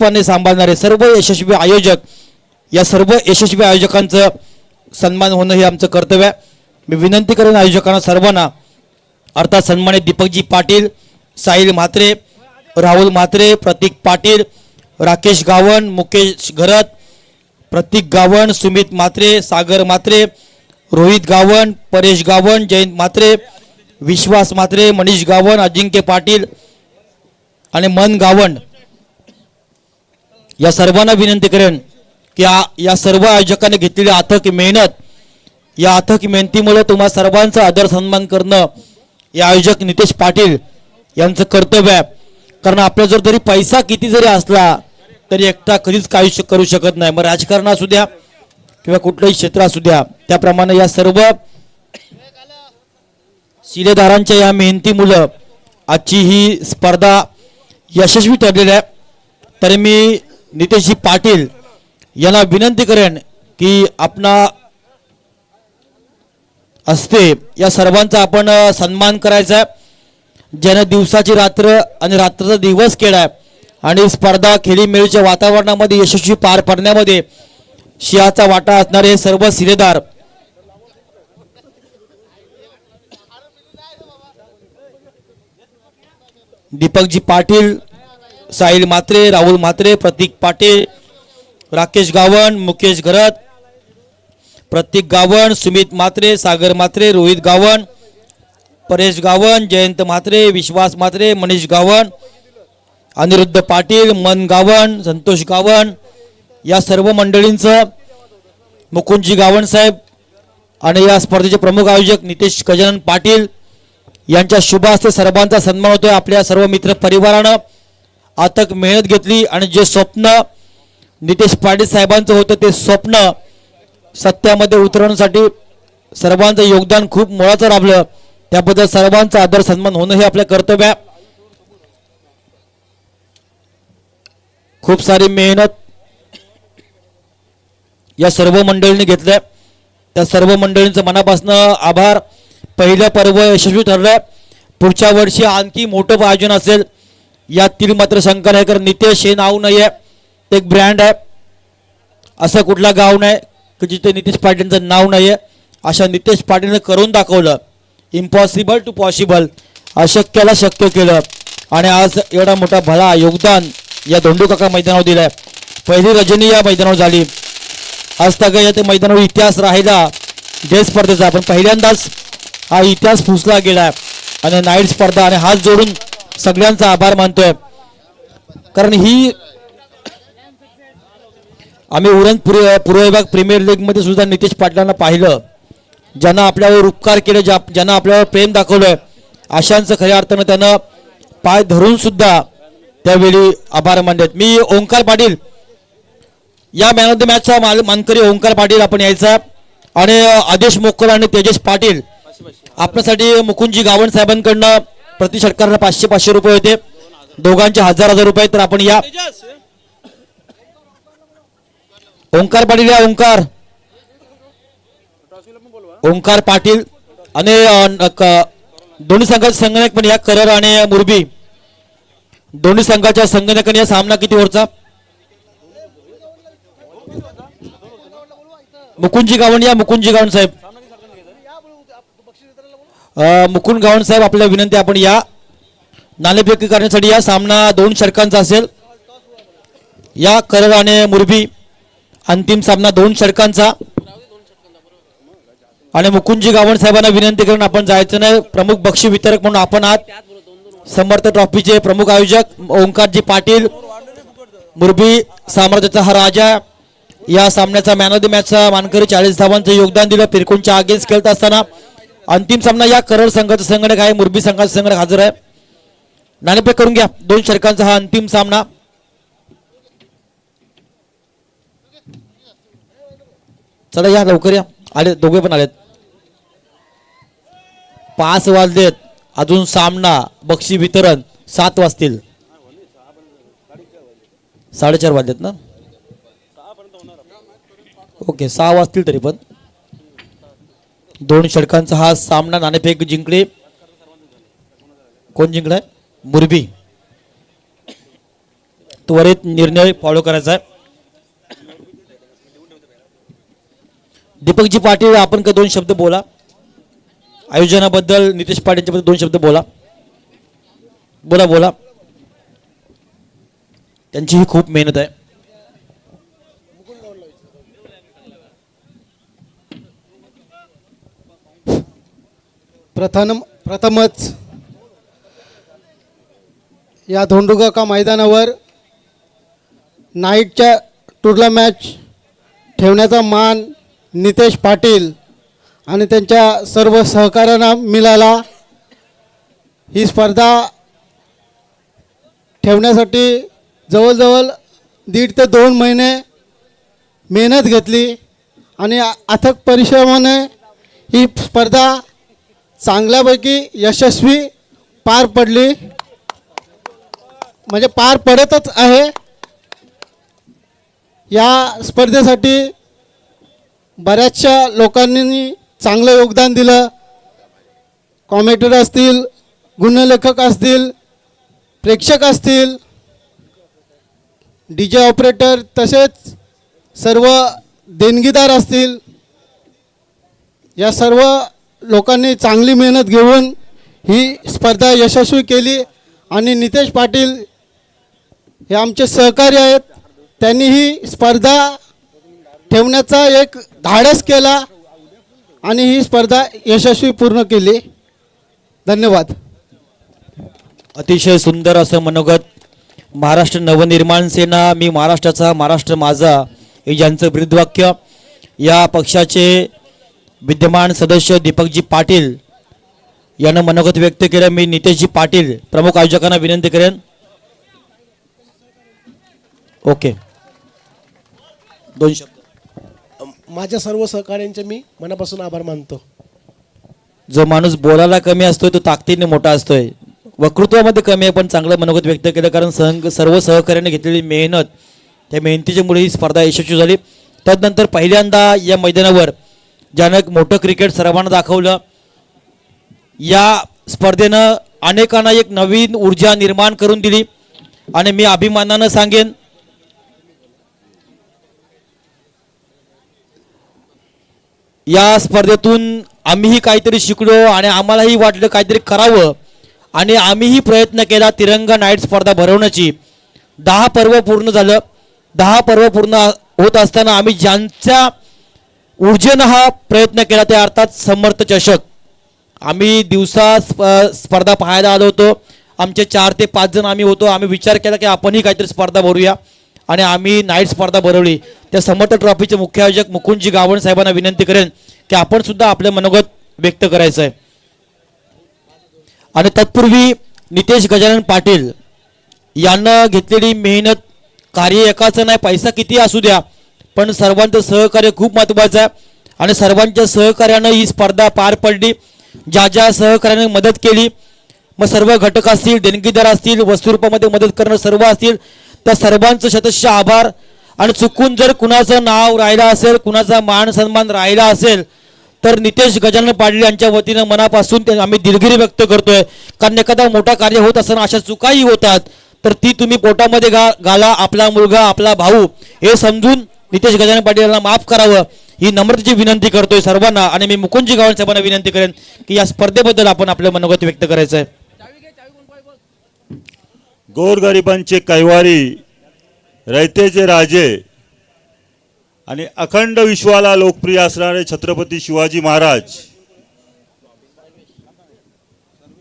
पणे सांभाळणारे सर्व यशस्वी आयोजक या सर्व यशस्वी आयोजकांचं सन्मान होणं हे आमचं कर्तव्य आहे. मी विनंती करेन आयोजकांना सर्वांना. अर्थात सन्मानित दीपकजी पाटील साहिल म्हात्रे राहुल म्हात्रे प्रतीक पाटील राकेश गावण मुकेश घरत प्रतीक गावण सुमित म्हात्रे सागर म्हात्रे रोहित गावण परेश गावण जयंत म्हात्रे विश्वास म्हात्रे मनीष गावण अजिंक्य पाटील आणि मन गावण या सर्वांना विनंती करेन की या सर्व आयोजकांनी घेतलेली अथक मेहनत या अथक मेहनतीमुळे तुम्हा सर्वांचा आदर सन्मान करणं या आयोजक नितेश पाटील यांचं कर्तव्य आहे. कारण आपल्या जर तरी पैसा किती जरी असला तरी एकटा कधीच काही करू शकत नाही. मग राजकारण असू द्या किंवा कुठलंही क्षेत्र असू द्या त्याप्रमाणे या सर्व शिलेदारांच्या या मेहनतीमुळं आजची ही स्पर्धा यशस्वी ठरलेली आहे. तर मी नितेशजी पाटील यांना विनंती करेन की आपणा असते या सर्वांचा आपण सन्मान करायचा आहे. ज्यानं दिवसाची रात्र आणि रात्रीचा दिवस केलाय आणि स्पर्धा खेळीमेळीच्या वातावरणामध्ये यशस्वी पार पाडण्यामध्ये शिहाचा वाटा असणारे हे सर्व सिलेदार दीपकजी पाटील साहिल म्हात्रे राहुल म्हात्रे प्रतीक पाटील राकेश गावण मुकेश घरत प्रतीक गावण सुमित म्हात्रे सागर म्हात्रे रोहित गावण परेश गावण जयंत म्हात्रे विश्वास म्हात्रे मनीष गावण अनिरुद्ध पाटील मन गावण संतोष गावण या सर्व मंडळींचं मुकुंदजी गावण साहेब आणि या स्पर्धेचे प्रमुख आयोजक नितेश गजानन पाटील यांच्या शुभ हस्ते सर्वांचा सन्मान होतोय आपल्या सर्व मित्र परिवारानं. अथक मेहनत घेतली आणि जे स्वप्न नितेश पाटील साहेबांचं होतं ते स्वप्न सत्यामध्ये उतरवण्यासाठी सर्वांचं योगदान खूप मुळाचं राबलं. त्याबद्दल सर्वांचा आदर सन्मान होणं हे आपलं कर्तव्य आहे. खूप सारी मेहनत या सर्व मंडळींनी घेतल्या. त्या सर्व मंडळींचं मनापासून आभार. पहिलं पर्व यशस्वी ठरलंय. पुढच्या वर्षी आणखी मोठं आयोजन असेल. यातील मात्र शंका नाही कारण नितेश हे नाव नाही आहे एक ब्रँड आहे. असं कुठला गाव नाही की जिथे नितेश पाटीलचं नाव नाही आहे अशा नितेश पाटीलनं करून दाखवलं. इम्पॉसिबल टू पॉसिबल अशक्याला शक्य केलं. आणि आज एवढा मोठा भला योगदान या धोंडू काका मैदानावर आहे पहिली रजनी या मैदानावर झाली. आज तक या ते मैदानावर इतिहास राहिला. जय स्पर्धेचा. पण पहिल्यांदाच हा इतिहास फुसला गेला आणि नाईट स्पर्धा आणि हात जोडून सगळ्यांचा आभार मानतोय. कारण ही आम्ही उरण पूर्व विभाग प्रीमियर लीगमध्ये सुद्धा नितीश पाटलांना पाहिलं. ज्यांना आपल्यावर उपकार केले ज्या ज्यांना आपल्यावर प्रेम दाखवलंय अशांचं खऱ्या अर्थानं त्यानं पाय धरून सुद्धा त्यावेळी आभार मानलेत. मी ओंकार पाटील या मॅन ऑफ द मॅचचा माल मानकरी ओंकार पाटील आपण यायचा. आणि आदेश मोकर आणि तेजस पाटील आपल्यासाठी मुकुंदजी गावण साहेबांकडनं प्रति षटकाराला पाचशे पाचशे रुपये होते. दोघांचे हजार हजार रुपये तर आपण या. ओंकार पाटील या ओंकार. ओंकार पाटील आणि दोन्ही संघाचे संगणक पण या करर आणि मुरबी. दोन्ही संघाच्या संगणकाने या सामना किती ओव्हरचा मुकुंजी गावण या मुकुंजी गावण साहेब. मुकुंद गावण साहेब आपल्याला विनंती आपण या. नाणेफेकी करण्यासाठी या सामना दोन षटकांचा असेल. या करर आणि मुरबी अंतिम सामना दोन षटकांचा. आणि मुकुंदजी गावण साहेबांना विनंती करून आपण जायचं नाही. प्रमुख बक्षी वितरक म्हणून आपण आहात. समर्थ ट्रॉफीचे प्रमुख आयोजक ओंकारजी पाटील मुरबी साम्राज्याचा हा राजा. या सामन्याचा मॅन ऑफ द मॅचचा मानकरी चाळीस धावांचं योगदान दिलं. पिरकुंच्या अगेन्स्ट खेळत असताना अंतिम सामना या करड संघाचा संगणक आहे मुरबी संघाचा संगणक हजर आहे. नाणेफेक करून घ्या. दोन षटकांचा हा अंतिम सामना. चला या लवकर या. आले दोघे पण आलेत. पाच वाजलेत. अजून सामना बक्षी वितरण सात वाजतील. साडेचार वाजलेत ना? ओके सहा वाजतील तरी पण. दोन षटकांचा हा सामना नाणेफेक जिंकले. कोण जिंकलाय? मुरबी. त्वरित निर्णय फॉलो करायचा आहे. दीपकजी पाटील आपण का दोन शब्द बोला? आयोजनाबद्दल नितेश पाटील दोन शब्द बोला. बोला बोला. त्यांची ही खूप मेहनत आहे. प्रथम प्रथमच या धोंडुगाका मैदानावर नाईटच्या टूरला मॅच ठेवण्याचा मान नितेश पाटील आणि त्यांच्या सर्व सहकाऱ्यांना मिळाला. ही स्पर्धा ठेवण्यासाठी जवळजवळ दीड ते दोन महिने मेहनत घेतली आणि अथक परिश्रमाने ही स्पर्धा चांगल्यापैकी यशस्वी पार पडली. म्हणजे पार पडतच आहे. या स्पर्धेसाठी बऱ्याचशा लोकांनी चांगलं योगदान दिलं. कॉमेंटर असतील गुणलेखक असतील प्रेक्षक असतील डी जे ऑपरेटर तसेच सर्व देणगीदार असतील. या सर्व लोकांनी चांगली मेहनत घेऊन ही स्पर्धा यशस्वी केली. आणि नितेश पाटील हे आमचे सहकारी आहेत. त्यांनी ही स्पर्धा ठेवण्याचा एक धाडस केला आणि ही स्पर्धा यशस्वी पूर्ण केली. धन्यवाद. अतिशय सुंदर असं मनोगत महाराष्ट्र नवनिर्माण सेना मी महाराष्ट्राचा महाराष्ट्र माझा हे ज्यांचं ब्रीदवाक्य या पक्षाचे विद्यमान सदस्य दीपकजी पाटील यानं मनोगत व्यक्त केलं. मी नितेशजी पाटील प्रमुख आयोजकांना विनंती करेन. ओके. दोन शब्द. माझ्या सर्व सहकाऱ्यांचे मी मनापासून आभार मानतो. जो माणूस बोलायला कमी असतोय तो ताकदीने मोठा असतोय. वक्तृत्वामध्ये कमी आहे पण चांगलं मनोगत व्यक्त केलं कारण संघ सर्व सहकार्याने घेतलेली मेहनत त्या मेहनतीच्यामुळे ही स्पर्धा यशस्वी झाली. त्यानंतर पहिल्यांदा या मैदानावर ज्यानं एक मोठं क्रिकेट सर्वांना दाखवलं. या स्पर्धेनं अनेकांना एक नवीन ऊर्जा निर्माण करून दिली. आणि मी अभिमानानं सांगेन या स्पर्धेतून आम्हीही काहीतरी शिकलो आणि आम्हालाही वाटलं काहीतरी करावं. आणि आम्हीही प्रयत्न केला तिरंगा नाईट स्पर्धा भरवण्याची. दहा पर्व पूर्ण झालं. दहा पर्व पूर्ण होत असताना आम्ही ज्यांच्या ऊर्जेनं हा प्रयत्न केला त्या अर्थात समर्थ चषक. आम्ही दिवसा स्प- स्पर्धा पाहायला आलो होतो. आमचे चार ते पाच जण आम्ही होतो. आम्ही विचार केला की आपणही काहीतरी स्पर्धा भरूया. आणि आम्ही नाईट स्पर्धा भरवली. त्या समर्थ ट्रॉफीचे मुख्य आयोजक मुकुंदजी गावण साहेबांना विनंती करेन की आपण सुद्धा आपलं मनोगत व्यक्त करायचं आहे आणि तत्पूर्वी नितेश गजानन पाटील यांना घेतलेली मेहनत कार्य एकाचं नाही पैसा किती असू द्या पण सर्वांचं सहकार्य खूप महत्त्वाचं आहे. आणि सर्वांच्या सहकार्यानं ही स्पर्धा पार पडली. ज्या ज्या सहकार्याने मदत केली मग सर्व घटक असतील देणगीदार असतील वस्तुरूपामध्ये मदत करणं सर्व असतील त्या सर्वांचं शतश आभार. आणि चुकून जर कुणाचं नाव राहिलं असेल कुणाचा मान सन्मान राहिला असेल तर नितेश गजानन पाटील यांच्या वतीनं मनापासून ते आम्ही दिलगिरी व्यक्त करतोय. कारण एखादा मोठा कार्य होत असताना अशा चुकाही होतात तर ती तुम्ही पोटामध्ये घा घाला आपला मुलगा आपला भाऊ हे समजून नितेश गजानन पाटील यांना माफ करावं. ही नम्रतेची विनंती करतोय सर्वांना आणि मी मुकुंदजी गावण साहेबांना विनंती करेन की या स्पर्धेबद्दल आपण आपलं मनोगत व्यक्त करायचं आहे गोरगरिबांचे कैवारी रयतेचे राजे आणि अखंड विश्वाला लोकप्रिय असणारे छत्रपती शिवाजी महाराज.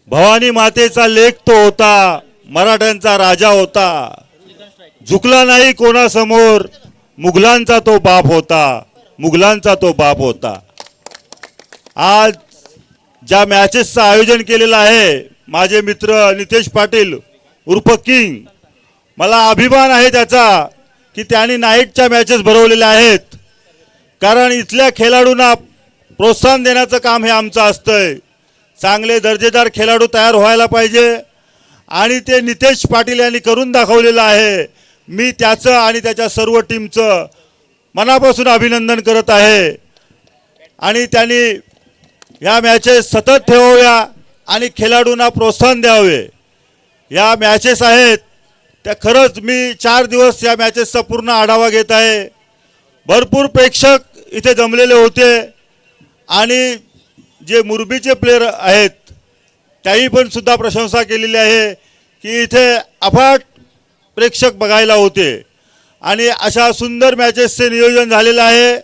भवानी मातेचा लेख तो होता मराठ्यांचा राजा होता. झुकला नाही कोणासमोर मुघलांचा तो बाप होता मुघलांचा तो बाप होता. आज ज्या मॅचेसचं आयोजन केलेलं आहे माझे मित्र नितेश पाटील उर्फ किंग मला अभिमान आहे त्याचा की त्यांनी नाईटच्या मॅचेस भरवलेल्या आहेत. कारण इथल्या खेळाडूंना प्रोत्साहन देण्याचं काम हे आमचं असतंय. चांगले दर्जेदार खेळाडू तयार व्हायला पाहिजे. आणि ते नितेश पाटील यांनी करून दाखवलेलं आहे. मी त्याचं आणि त्याच्या सर्व टीमचं मनापासून अभिनंदन करत आहे. आणि त्यांनी या मॅचेस सतत ठेवाव्या आणि खेळाडूंना प्रोत्साहन द्यावे. या मॅचेस आहेत. त्या खरंच मी चार दिवस या मॅचेसचा पूर्ण आढावा घेत आहे. भरपूर प्रेक्षक इथे जमलेले होते. आणि जे मुरबीचे प्लेयर आहेत त्याही पण सुद्धा प्रशंसा केलेली आहे की इथे अफाट प्रेक्षक बघायला होते. आणि अशा सुंदर मॅचेसचे नियोजन झालेलं आहे.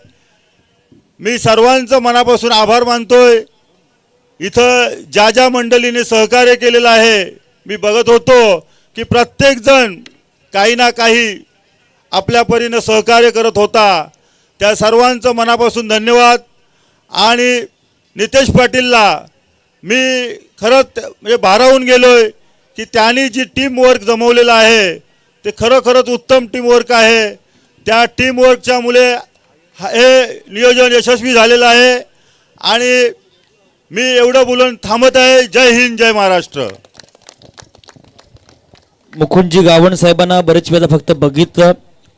मी सर्वांचं मनापासून आभार मानतोय. इथं ज्या ज्या मंडळीने सहकार्य केलेलं आहे मी बघत होतो की प्रत्येकजण काही ना काही आपल्या परीनं सहकार्य करत होता. त्या सर्वांचं मनापासून धन्यवाद. आणि नितेश पाटीलला मी खरंच म्हणजे भारावून गेलोय की त्यांनी जी टीम वर्क जमवलेलं आहे ते खरोखरच उत्तम टीमवर्क आहे. त्या टीमवर्कच्यामुळे हा- हे नियोजन यशस्वी झालेलं आहे. आणि मी एवढं बोलून थांबत आहे. जय हिंद जय महाराष्ट्र. मुकुंदजी गावण साहेबांना बरेच वेळा फक्त बघितलं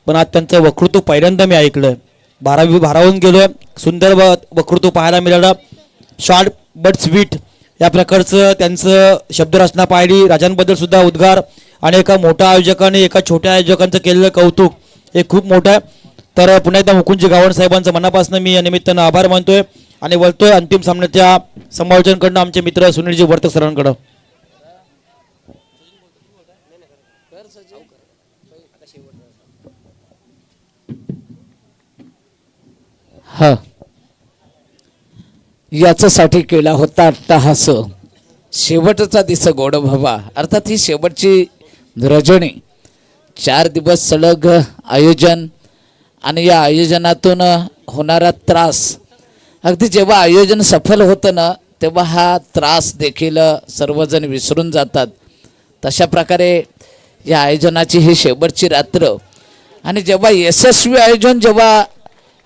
पण आज त्यांचं वक्तृत्व पहिल्यांदा मी ऐकलं. बारावी भारावून गेलो. सुंदर व- वक्तृत्व पाहायला मिळालं. शॉर्ट बट स्वीट या प्रकारचं त्यांचं शब्दरचना पाहिली. राजांबद्दल सुद्धा उद्गार. आणि एका मोठ्या आयोजकाने एका छोट्या आयोजकांचं केलेलं कौतुक हे खूप मोठं आहे. तर पुन्हा एकदा मुकुंजी गावण साहेबांचं मनापासून मी या निमित्तानं आभार मानतोय आणि वळतोय अंतिम सामन्याच्या समालोचनकडनं आमचे मित्र सुनीलजी वर्तक सरांकडं. हा. याच्यासाठी केला होता अट्टहास शेवटचा दिस गोड भवा अर्थात ही शेवटची रजनी चार दिवस सलग आयोजन आणि या आयोजनातून होणारा त्रास. अगदी जेव्हा आयोजन सफल होतं ना तेव्हा हा त्रास देखील सर्वजण विसरून जातात. तशा प्रकारे या आयोजनाची ही शेवटची रात्र आणि जेव्हा यशस्वी आयोजन जेव्हा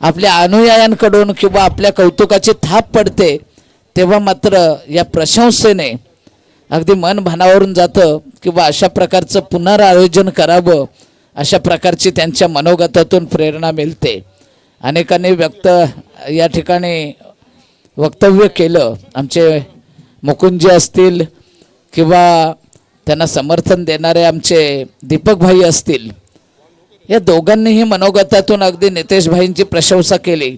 आपल्या अनुयायांकडून किंवा आपल्या कौतुकाची थाप पडते तेव्हा मात्र या प्रशंसेने अगदी मन भानावरून जातं किंवा अशा प्रकारचं पुनरायोजन करावं अशा प्रकारची त्यांच्या मनोगतातून प्रेरणा मिळते. अनेकांनी व्यक्त या ठिकाणी वक्तव्य केलं आमचे मुकुंजी असतील किंवा त्यांना समर्थन देणारे आमचे दीपकभाई असतील या दोघांनीही मनोगतातून अगदी नितेशभाईंची प्रशंसा केली.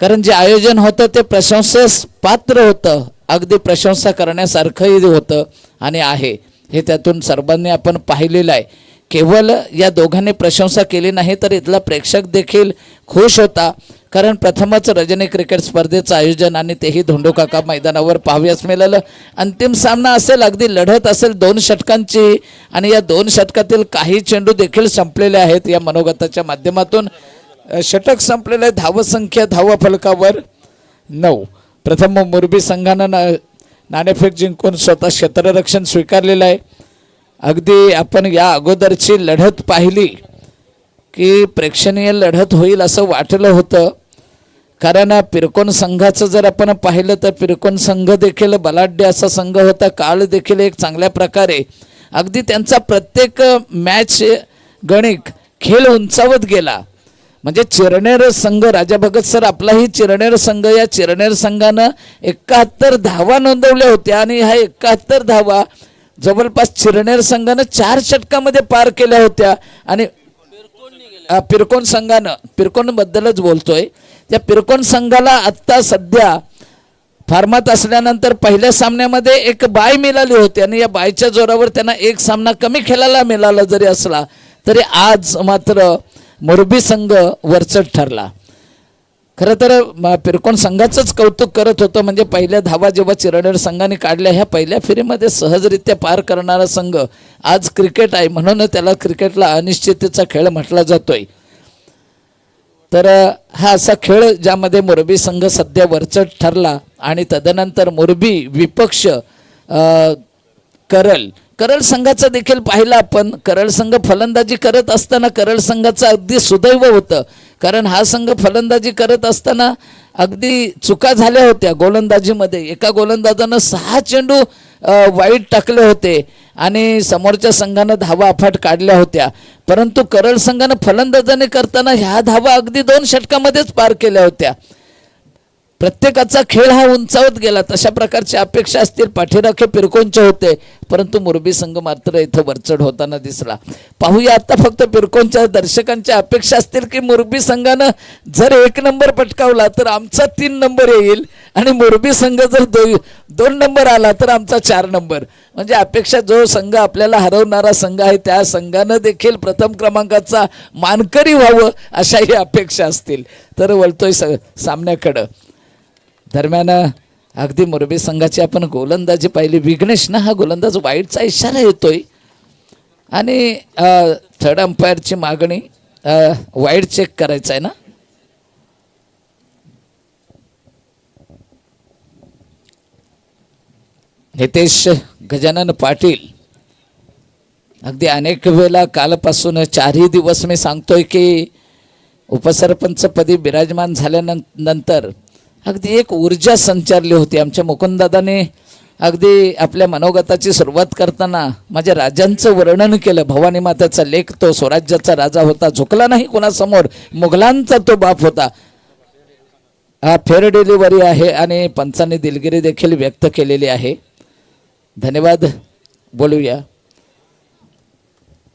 कारण जे आयोजन होतं ते प्रशंसेस पात्र होतं. अगदी प्रशंसा करण्यासारखंही होतं आणि आहे हे त्यातून सर्वांनी आपण पाहिलेलं आहे. केवळ या दोघांनी प्रशंसा केली नाही तर इथला प्रेक्षक देखील खुश होता. कारण प्रथमच रजनी क्रिकेट स्पर्धेचं आयोजन आणि तेही धोंडोकाका मैदानावर पाहाव्यास मिळालं. अंतिम सामना असेल अगदी लढत असेल दोन षटकांची आणि या दोन षटकातील काही चेंडू देखील संपलेले आहेत. या मनोगताच्या माध्यमातून षटक संपलेलं आहे. धावसंख्या धावा फलकावर नऊ. प्रथम मुरबी संघानं ना नाणेफेक जिंकून स्वतः क्षेत्ररक्षण स्वीकारलेलं आहे. अगदी आपण या अगोदरची लढत पाहिली की प्रेक्षणीय लढत होईल असं वाटलं होतं. कारण पिरकोन संघाचं जर आपण पाहिलं तर पिरकोन संघ देखील बलाढ्य असा संघ होता. काळ देखील एक चांगल्या प्रकारे अगदी त्यांचा प्रत्येक मॅच गणिक खेळ उंचावत गेला. म्हणजे चिरणेर संघ राजा भगत सर आपलाही चिरणेर संघ या चिरणेर संघानं एकाहत्तर धावा नोंदवल्या होत्या आणि ह्या एकाहत्तर धावा जवळपास चिरणेर संघानं चार षटकामध्ये पार केल्या होत्या. आणि पिरकोन संघानं पिरकोनबद्दलच बोलतोय. त्या पिरकोन संघाला आत्ता सध्या फार्मात असल्यानंतर पहिल्या सामन्यामध्ये एक बाय मिळाली होती आणि या बायच्या जोरावर त्यांना एक सामना कमी खेळायला मिळाला जरी असला तरी आज मात्र मोरबी संघ वरचट ठरला. खरं तर पिरकोण संघाचंच कौतुक करत होतं. म्हणजे पहिल्या धावा जेव्हा चिरडेर संघाने काढल्या ह्या पहिल्या फेरीमध्ये सहजरित्या पार करणारा संघ आज क्रिकेट आहे. म्हणून त्याला क्रिकेटला अनिश्चिततेचा खेळ म्हटला जातोय. तर हा असा खेळ ज्यामध्ये मोरबी संघ सध्या वरचढ ठरला आणि तदनंतर मोरबी विपक्ष करल. करल संघाचा देखील पाहिला आपण. करल संघ फलंदाजी करत असताना करल संघाचं अगदी सुदैव होतं. कारण हा संघ फलंदाजी करत असताना अगदी चुका झाल्या होत्या गोलंदाजीमध्ये. एका गोलंदाजानं सहा चेंडू वाईट टाकले होते आणि समोरच्या संघानं धावा अफाट काढल्या होत्या. परंतु करल संघानं फलंदाजाने करताना ह्या धावा अगदी दोन षटकामध्येच पार केल्या होत्या. प्रत्येकाचा खेळ हा उंचावत गेला. तशा प्रकारची अपेक्षा असतील. पाठीराखे पिरकोनचे होते. परंतु मुरबी संघ मात्र इथं वरचढ होताना दिसला. पाहूया आता फक्त पिरकोनच्या दर्शकांच्या अपेक्षा असतील की मुरबी संघानं जर एक नंबर पटकावला तर आमचा तीन नंबर येईल. आणि मुरबी संघ जर दो दोन नंबर आला तर आमचा चार नंबर. म्हणजे अपेक्षा जो संघ आपल्याला हरवणारा संघ आहे त्या संघानं देखील प्रथम क्रमांकाचा मानकरी व्हावं अशाही अपेक्षा असतील. तर वळतोय स सामन्याकडं. दरम्यान अगदी मुरबी संघाची आपण गोलंदाजी पाहिली. विघ्नेश ना हा गोलंदाज वाईटचा इशारा येतोय. आणि थर्ड अंपायरची मागणी वाईट चेक करायचं आहे ना? नितेश गजानन पाटील अगदी अनेक वेळेला कालपासून चारही दिवस मी सांगतोय की उपसरपंचपदी विराजमान झाल्यानंतर अगदी एक ऊर्जा संचारली होती आमच्या मुकुंददादाने. अगदी आपल्या मनोगताची सुरुवात करताना माझ्या राजांचं वर्णन केलं. भवानी माताचा लेख तो स्वराज्याचा राजा होता. झुकला नाही कोणासमोर. मुघलांचा तो बाप होता. हा फेअर डिलिव्हरी आहे आणि पंचांनी दिलगिरी देखील व्यक्त केलेली आहे. धन्यवाद. बोलूया.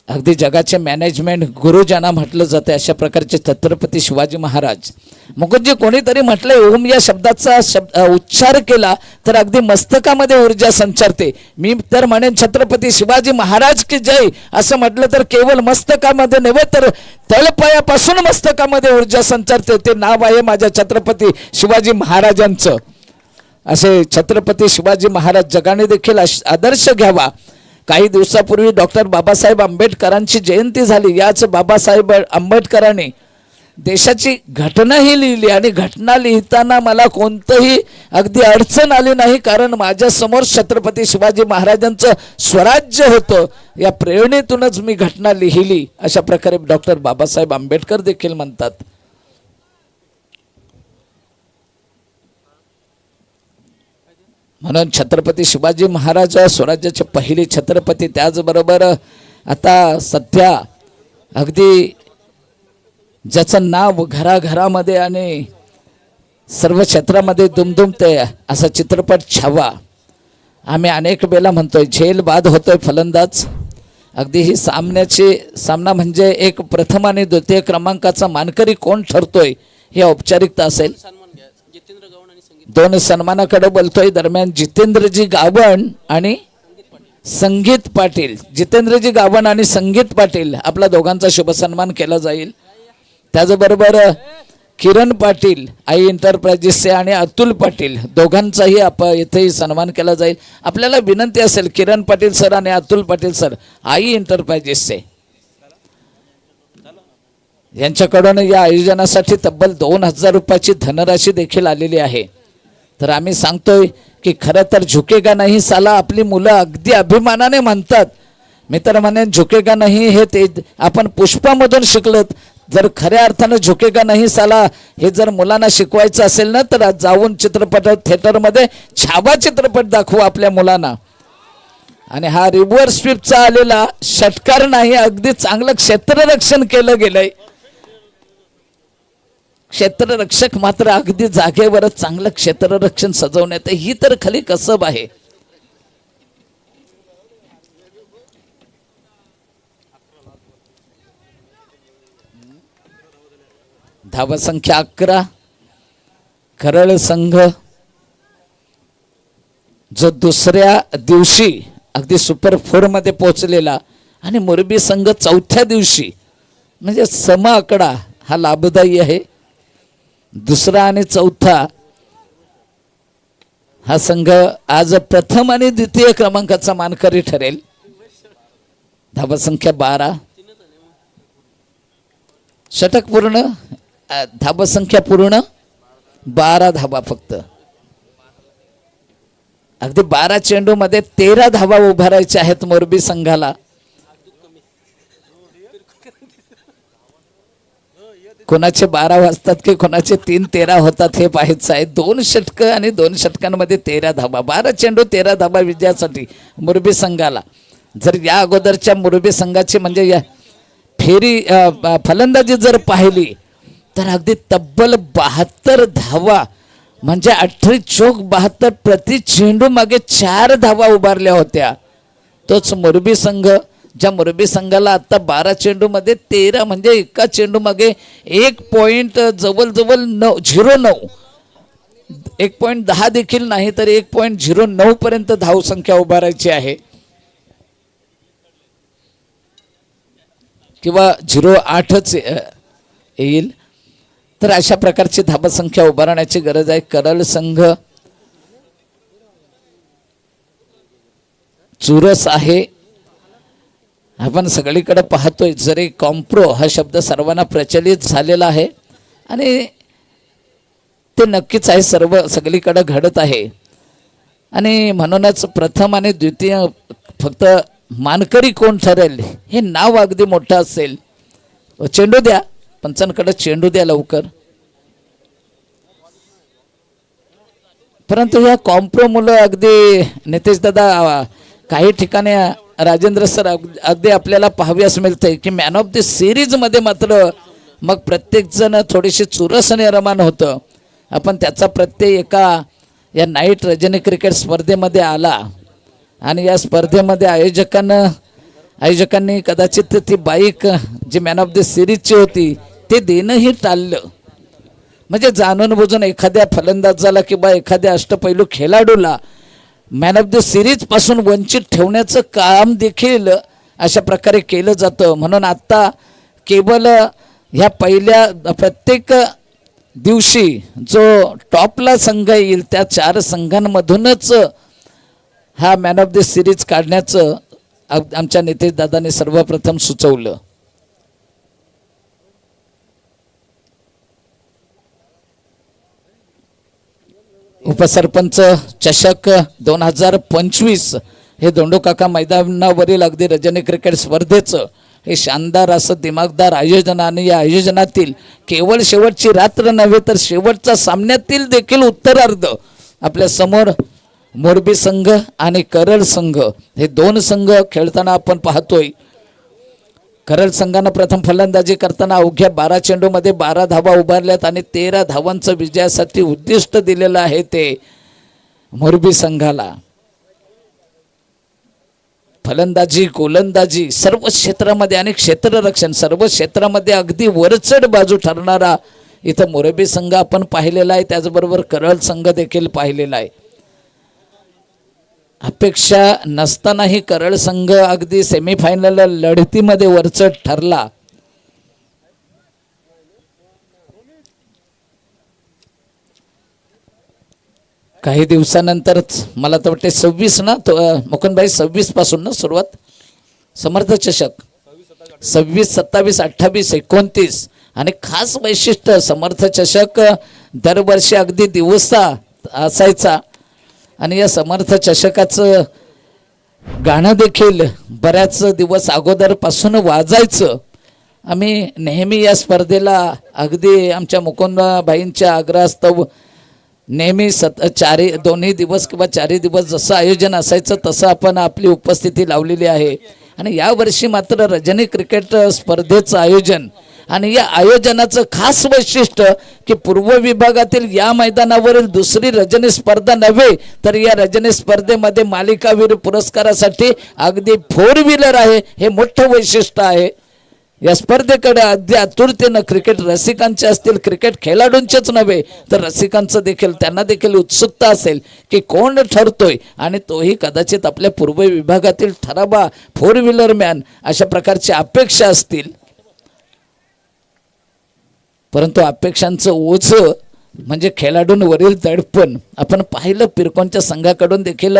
अगदी जगाचे मॅनेजमेंट गुरु ज्यांना म्हटलं जातं अशा प्रकारचे छत्रपती शिवाजी महाराज. मुकुंदजी कोणीतरी म्हटलंय ओम या शब्दाचा शब्द उच्चार केला तर अगदी मस्तकामध्ये ऊर्जा संचारते. मी तर म्हणेन छत्रपती शिवाजी महाराज की जय असं म्हटलं तर केवळ मस्तकामध्ये नव्हे तर तळपायापासून मस्तकामध्ये ऊर्जा संचारते. ते नाव आहे माझ्या छत्रपती शिवाजी महाराजांचं. असे छत्रपती शिवाजी महाराज जगाने देखील आदर्श घ्यावा. काही दिवसापूर्वी डॉक्टर बाबासाहेब आंबेडकरांची जयंती झाली. याच बाबासाहेब आंबेडकरांनी देशाची घटनाही लिहिली आणि घटना लिहिताना मला कोणतंही अगदी अडचण आली नाही कारण माझ्यासमोर छत्रपती शिवाजी महाराजांचं स्वराज्य होतं. या प्रेरणेतूनच मी घटना लिहिली. अशा प्रकारे डॉक्टर बाबासाहेब आंबेडकर देखील म्हणतात. म्हणून छत्रपती शिवाजी महाराज स्वराज्याचे पहिले छत्रपती त्याचबरोबर आता सध्या अगदी ज्याचं नाव घराघरामध्ये आणि सर्व क्षेत्रामध्ये दुमदुमते असा चित्रपट छावा. आम्ही अनेक वेळेला म्हणतोय झेल बाद होतोय फलंदाज. अगदी ही सामन्याची सामना म्हणजे एक प्रथम आणि द्वितीय क्रमांकाचा मानकरी कोण ठरतोय ही औपचारिकता असेल. दोन सन्मानाकडे बोलतोय. दरम्यान जितेंद्रजी गावण आणि संगीत पाटील. जितेंद्रजी गावण आणि संगीत पाटील आपला दोघांचा शुभ सन्मान केला जाईल. त्याचबरोबर किरण पाटील आई एंटरप्राइजेसचे आणि अतुल पाटील दोघांचाही आप इथेही सन्मान केला जाईल. आपल्याला विनंती असेल किरण पाटील सर आणि अतुल पाटील सर आई एंटरप्राइजेसचे यांच्याकडून या आयोजनासाठी तब्बल दोन हजार रुपयाची धनराशी देखील आलेली आहे. तर आम्ही सांगतोय की खरं तर झुकेगा नाही साला आपली मुलं अगदी अभिमानाने म्हणतात. मी तर म्हणेन झुकेगा नाही हे ते आपण पुष्पामधून शिकलोत. जर खऱ्या अर्थानं झुकेगा नाही साला हे जर मुलांना शिकवायचं असेल ना तर आज जाऊन चित्रपट थिएटरमध्ये छावा चित्रपट दाखवू आपल्या मुलांना. आणि हा रिव्हर्स स्वीपचा आलेला षटकार नाही अगदी चांगलं क्षेत्ररक्षण केलं गेलंय. क्षेत्ररक्षक मात्र अगदी जागेवरच चांगलं क्षेत्ररक्षण सजवण्यात ही तर खाली कसब आहे. धावा संख्या अकरा. करळ संघ. जो दुसऱ्या दिवशी अगदी सुपर फोरमध्ये पोहोचलेला आणि मुरबी संघ चौथ्या दिवशी. म्हणजे सम आकडा हा लाभदायी आहे. दुसरा आणि चौथा हा संघ आज प्रथम आणि द्वितीय क्रमांकाचा मानकरी ठरेल. धाबा संख्या बारा. षटक पूर्ण धाबा संख्या पूर्ण बारा धाबा फक्त. अगदी बारा चेंडूमध्ये तेरा धावा उभारायच्या आहेत मोरबी संघाला. कोणाचे बारा वाजतात की कोणाचे तीन तेरा होतात हे पाहायचं आहे. दोन षटकं आणि दोन षटकांमध्ये तेरा धाबा. बारा चेंडू तेरा धाबा विजयासाठी मुरबी संघाला. जर या अगोदरच्या मुरबी संघाची म्हणजे या फेरी फलंदाजी जर पाहिली तर अगदी तब्बल बहात्तर धावा म्हणजे अठरी चोक बहात्तर प्रति चेंडू मागे चार धावा उभारल्या होत्या. तोच मुरबी संघ ज्या मुरबी संघाला आता बारा चेंडूमध्ये तेरा म्हणजे एका चेंडूमागे एक पॉईंट जवळजवळ नऊ झिरो नऊ. एक पॉईंट दहा देखील नाही तर एक पॉईंट झिरो नऊ पर्यंत धावसंख्या उभारायची आहे. किंवा झिरो आठच येईल. तर अशा प्रकारची धावसंख्या उभारण्याची गरज आहे. करल संघ चुरस आहे. आपण सगळीकडे पाहतोय जरी कॉम्प्रो हा शब्द सर्वांना प्रचलित झालेला आहे आणि ते नक्कीच आहे सर्व सगळीकडे घडत आहे. आणि म्हणूनच प्रथम आणि द्वितीय फक्त मानकरी कोण ठरेल हे नाव अगदी मोठं असेल. चेंडू द्या पंचांकडे चेंडू द्या लवकर. परंतु ह्या कॉम्प्रो मुलं अगदी नितेश दादा काही ठिकाणी राजेंद्र सर अग- अगदी आपल्याला पाहाव्यास मिळते की मॅन ऑफ द सिरीजमध्ये मात्र मग प्रत्येकजण थोडीशी चुरस निर्माण होतं. आपण त्याचा प्रत्यय एका या नाईट रजनी क्रिकेट स्पर्धेमध्ये आला. आणि या स्पर्धेमध्ये आयोजकांना आयोजकांनी कदाचित ती बाईक जी मॅन ऑफ द सिरीजची होती ते देणंही टाळलं. म्हणजे जाणून बुजून एखाद्या फलंदाजाला किंवा एखाद्या अष्टपैलू खेळाडूला मॅन ऑफ द सिरीजपासून वंचित ठेवण्याचं काम देखील अशा प्रकारे केलं जातं. म्हणून आत्ता केवळ ह्या पहिल्या प्रत्येक दिवशी जो टॉपला संघ येईल त्या चार संघांमधूनच हा मॅन ऑफ द सिरीज काढण्याचं आमच्या नितेश दादाने सर्वप्रथम सुचवलं. उपसरपंच चषक दोन हजार पंचवीस हे दोंडोकाका मैदानावरील अगदी रजनी क्रिकेट स्पर्धेचं हे शानदार असं दिमागदार आयोजन आणि या आयोजनातील केवळ शेवटची रात्र नव्हे तर शेवटच्या सामन्यातील देखील उत्तरार्ध आपल्यासमोर मोरबी संघ आणि करल संघ हे दोन संघ खेळताना आपण पाहतोय. करल संघानं प्रथम फलंदाजी करताना अवघ्या बारा चेंडूमध्ये बारा धावा उभारल्यात आणि तेरा धावांचं विजयासाठी उद्दिष्ट दिलेलं आहे ते मोरबी संघाला. फलंदाजी गोलंदाजी सर्व क्षेत्रामध्ये आणि क्षेत्ररक्षण सर्व क्षेत्रामध्ये अगदी वरचढ बाजू ठरणारा इथं मोरबी संघ आपण पाहिलेला आहे. त्याचबरोबर करळ संघ देखील पाहिलेला आहे. अपेक्षा नसतानाही करळ संघ अगदी सेमीफायनल लढतीमध्ये वरचढ ठरला. काही दिवसानंतरच मला तर वाटते सव्वीस ना तो मुकुंदभाई सव्वीसपासून ना सुरुवात. समर्थ चषक. सव्वीस सत्तावीस अठ्ठावीस एकोणतीस आणि खास वैशिष्ट्य समर्थ चषक दरवर्षी अगदी दिवसा असायचा. आणि या समर्थ चषकाचं गाणं देखील बऱ्याच दिवस अगोदरपासून वाजायचं. आम्ही नेहमी या स्पर्धेला अगदी आमच्या मुकुंदबाईंच्या आग्रहास्तव नेहमी सत चारी दोन्ही दिवस किंवा चारही दिवस जसं आयोजन असायचं तसं आपण आपली उपस्थिती लावलेली आहे. आणि यावर्षी मात्र रजनी क्रिकेट स्पर्धेचं आयोजन आणि या आयोजनाचं खास वैशिष्ट्य की पूर्व विभागातील या मैदानावरील दुसरी रजनी स्पर्धा नव्हे तर या रजनी स्पर्धेमध्ये मालिकावीर पुरस्कारासाठी अगदी फोर व्हीलर आहे हे मोठं वैशिष्ट्य आहे. या स्पर्धेकडे अगदी आतुरतेनं क्रिकेट रसिकांचे असतील क्रिकेट खेळाडूंचेच नव्हे तर रसिकांचं देखील त्यांना देखील उत्सुकता असेल की कोण ठरतोय आणि तोही कदाचित आपल्या पूर्व विभागातील ठराबा फोर व्हीलर मॅन अशा प्रकारची अपेक्षा असतील. परंतु अपेक्षांचं ओझ म्हणजे खेळाडूंवरील दडपण. आपण पाहिलं पिरकोनच्या संघाकडून देखील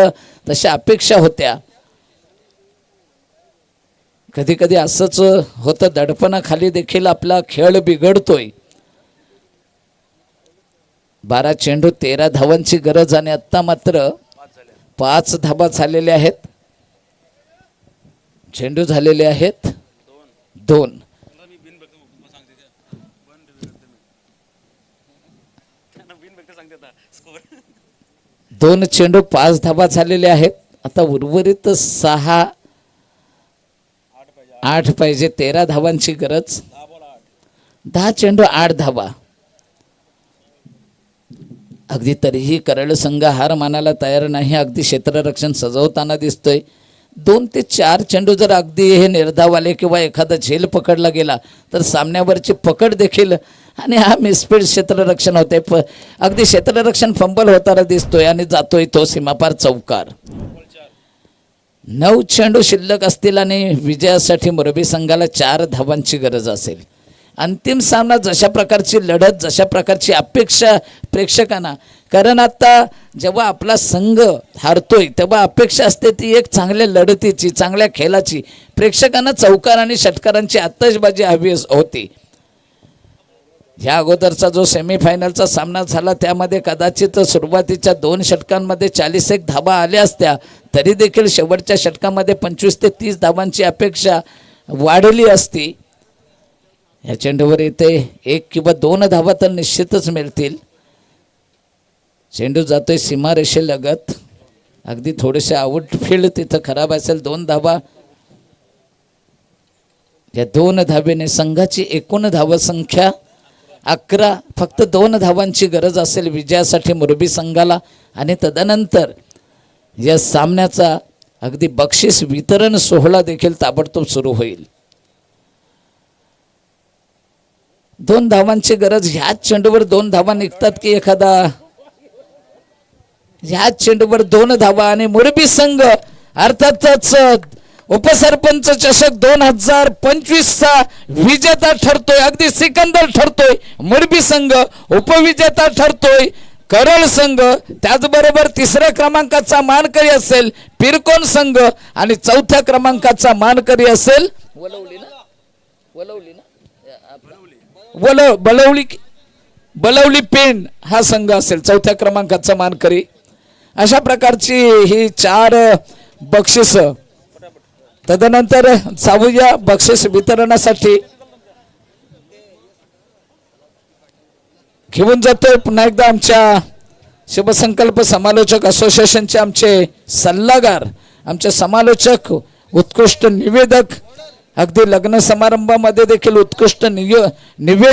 तशा अपेक्षा होत्या. कधी कधी असंच होतं दडपणाखाली देखील आपला खेळ बिघडतोय. बारा चेंडू तेरा धावांची गरज आणि आत्ता मात्र पाच धाबा झालेल्या आहेत. चेंडू झालेले आहेत दोन. दोन चेंडू पाच धाबा झालेले आहेत. आता उर्वरित सहा आठ पाहिजे तेरा धावांची गरज. दहा चेंडू आठ धावा अगदी तरीही करळ संघ हार मानायला तयार नाही अगदी क्षेत्ररक्षण सजवताना दिसतोय. दोन ते चार चेंडू जर अगदी हे निर्धावाले किंवा एखादा झेल पकडला गेला तर सामन्यावरची पकड देखील आणि हा मिसफीड क्षेत्ररक्षण होते. प अगदी क्षेत्ररक्षण फंबल होताना दिसतोय आणि जातोय तो सीमापार चौकार. नऊ चेंडू शिल्लक असतील आणि विजयासाठी मोरबी संघाला चार धावांची गरज असेल. अंतिम सामना जशा प्रकारची लढत जशा प्रकारची अपेक्षा प्रेक्षकांना. कारण आता जेव्हा आपला संघ हारतोय तेव्हा अपेक्षा असते ती एक चांगल्या लढतीची चांगल्या खेळाची. प्रेक्षकांना चौकार आणि षटकारांची आतषबाजी हवी होती. ह्या अगोदरचा जो सेमीफायनलचा सामना झाला त्यामध्ये कदाचित सुरुवातीच्या दोन षटकांमध्ये चाळीस एक धाबा आल्या असत्या तरी देखील शेवटच्या षटकामध्ये पंचवीस ते तीस धाबांची अपेक्षा वाढली असती. ह्या चेंडूवर इथे एक किंवा दोन धाबा तर निश्चितच मिळतील. चेंडू जातोय सीमारेषेलगत अगदी थोडेसे आउटफील्ड तिथं खराब असेल दोन धाबा या दोन धाबेने संघाची एकूण धावसंख्या अकरा फक्त दोन धावांची गरज असेल विजयासाठी मुरबी संघाला. आणि तदनंतर या सामन्याचा अगदी बक्षीस वितरण सोहळा देखील ताबडतोब सुरू होईल. दोन धावांची गरज ह्याच चेंडूवर दोन धावा निघतात की एखादा? ह्याच चेंडूवर दोन धावा आणि मुरबी संघ अर्थातच उपसरपंच चषक दोन हजार पंचवीसचा विजेता ठरतोय. अगदी सिकंदर ठरतोय. मुरबी संघ उपविजेता ठरतोय. करळ संघ त्याचबरोबर तिसऱ्या क्रमांकाचा मानकरी असेल पिरकोन संघ आणि चौथ्या क्रमांकाचा मानकरी असेल वलवली ना? वलवली ना? वल बलवली बलवली पेन हा संघ असेल चौथ्या क्रमांकाचा मानकरी. अशा प्रकारची ही चार बक्षिसं तदनंतर जाऊया बक्षीस वितरणासाठी. घेऊन जातोय पुन्हा एकदा आमच्या शुभसंकल्प समालोचक असोसिएशनचे आमचे सल्लागार आमचे समालोचक उत्कृष्ट निवेदक. अगदी लग्न समारंभामध्ये देखील उत्कृष्ट नियो निवेद